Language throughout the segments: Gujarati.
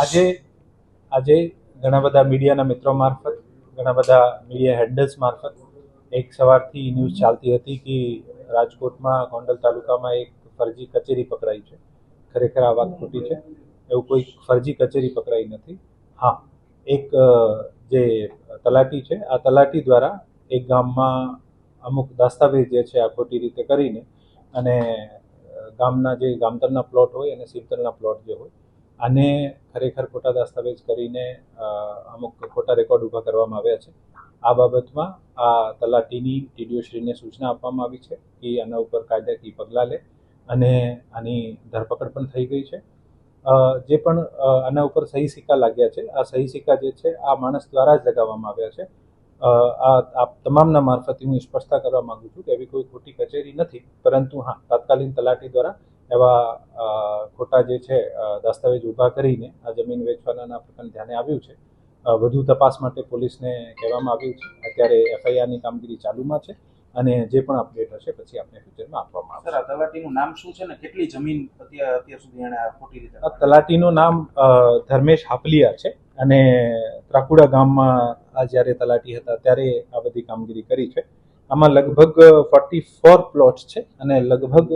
આજે આજે ઘણા બધા મીડિયાના મિત્રો મારફત, ઘણા બધા મીડિયા હેન્ડલ્સ મારફત એક સવારથી ન્યૂઝ ચાલતી હતી કે રાજકોટમાં ગોંડલ તાલુકામાં એક ફરજી કચેરી પકડાઈ છે. ખરેખર આ વાત ખોટી છે. એવું કોઈ ફરજી કચેરી પકડાઈ નથી. હા, એક જે તલાટી છે, આ તલાટી દ્વારા એક ગામમાં અમુક દસ્તાવેજ જે છે આ ખોટી રીતે કરીને અને ગામના જે ગામતરના પ્લોટ હોય અને સિમતરના પ્લોટ જે હોય આને ખરેખર ખોટા દસ્તાવેજ કરીને અમુક ખોટા રેકોર્ડ ઊભા કરવામાં આવ્યા છે. આ બાબતમાં આ તલાટીની ટીડીઓશ્રીને સૂચના આપવામાં આવી છે કે આના ઉપર કાયદાકીય પગલાં લે અને આની ધરપકડ પણ થઈ ગઈ છે. જે પણ આના ઉપર સહી સિક્કા લાગ્યા છે, આ સહી સિક્કા જે છે આ માણસ દ્વારા જ લગાવવામાં આવ્યા છે. આ તમામના મારફતે હું સ્પષ્ટતા કરવા માગું છું કે એવી કોઈ ખોટી કચેરી નથી, પરંતુ હા, તાત્કાલિક તલાટી દ્વારા એવા ખોટા જે છે દસ્તાવેજ ઊભા કરીને આ જમીન વેચવાના પ્રકરણ ધ્યાને આવ્યું છે. વધુ તપાસ માટે પોલીસને કહેવામાં આવ્યું છે. અત્યારે એફઆઈઆરની કામગીરી ચાલુમાં છે અને જે પણ અપડેટ હશે પછી આપણે ફ્યુચરમાં આપવામાં આવશે. તલાટીનું નામ શું છે ને? કેટલી જમીન અત્યાર સુધી એને ખોટી રીતે તલાટીનું નામ ધર્મેશ હાપલિયા છે અને ત્રાકુડા ગામમાં આ જ્યારે તલાટી હતા ત્યારે આ બધી કામગીરી કરી છે. આમાં લગભગ ફોર્ટી ફોર પ્લોટ્સ છે અને લગભગ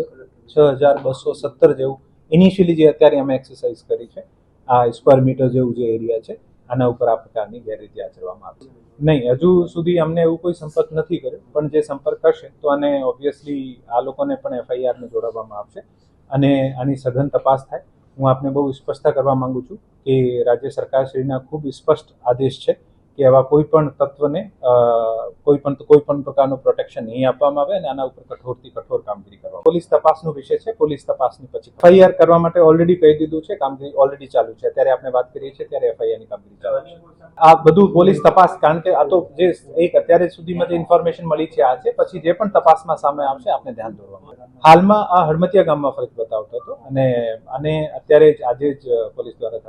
છ હજાર બસો સત્તર જેવું ઇનિશિયલી જે અત્યારે અમે એક્સરસાઇઝ કરી છે, આ સ્ક્વેર મીટર જેવું જે એરિયા છે, આના ઉપર આ પ્રકારની ગેરરીતિ આચરવામાં આવે છે. નહીં, હજુ સુધી અમને એવું કોઈ સંપર્ક નથી કર્યો, પણ જે સંપર્ક કરશે તો આને ઓબ્વિયસલી આ લોકોને પણ એફઆઈઆરને જોડાવવામાં આવશે. અને આની સઘન તપાસ થાય. હું આપને બહુ સ્પષ્ટતા કરવા માંગુ છું કે રાજ્ય સરકારશ્રીના ખૂબ સ્પષ્ટ આદેશ છે કે આવા કોઈ પણ તત્વને કોઈ પણ કોઈ પણ પ્રકારનું પ્રોટેક્શન નહીં આપવામાં આવે અને આના ઉપર કઠોરથી કઠોર કામગીરી કરવા પોલીસ તપાસનો વિષય છે, પોલીસ તપાસની પછી એફઆઈઆર કરવા માટે ઓલરેડી કહી દીધું છે, કામગીરી ઓલરેડી ચાલુ છે. અત્યારે આપણે વાત કરીએ છીએ, ત્યારે એફઆઈઆરની કામગીરી ચાલુ છે. આ બધું પોલીસ તપાસ, કારણ કે આ તો જે એક અત્યારે સુધીમાં જે ઇન્ફોર્મેશન મળી છે, આ છે, પછી જે પણ તપાસમાં સામે આવશે આપણે ધ્યાન દોરવામાં. હાલમાં આ હડમતિયા ગામમાં ફરજ બતાવતો હતો અને આને અત્યારે આજે જ પોલીસ દ્વારા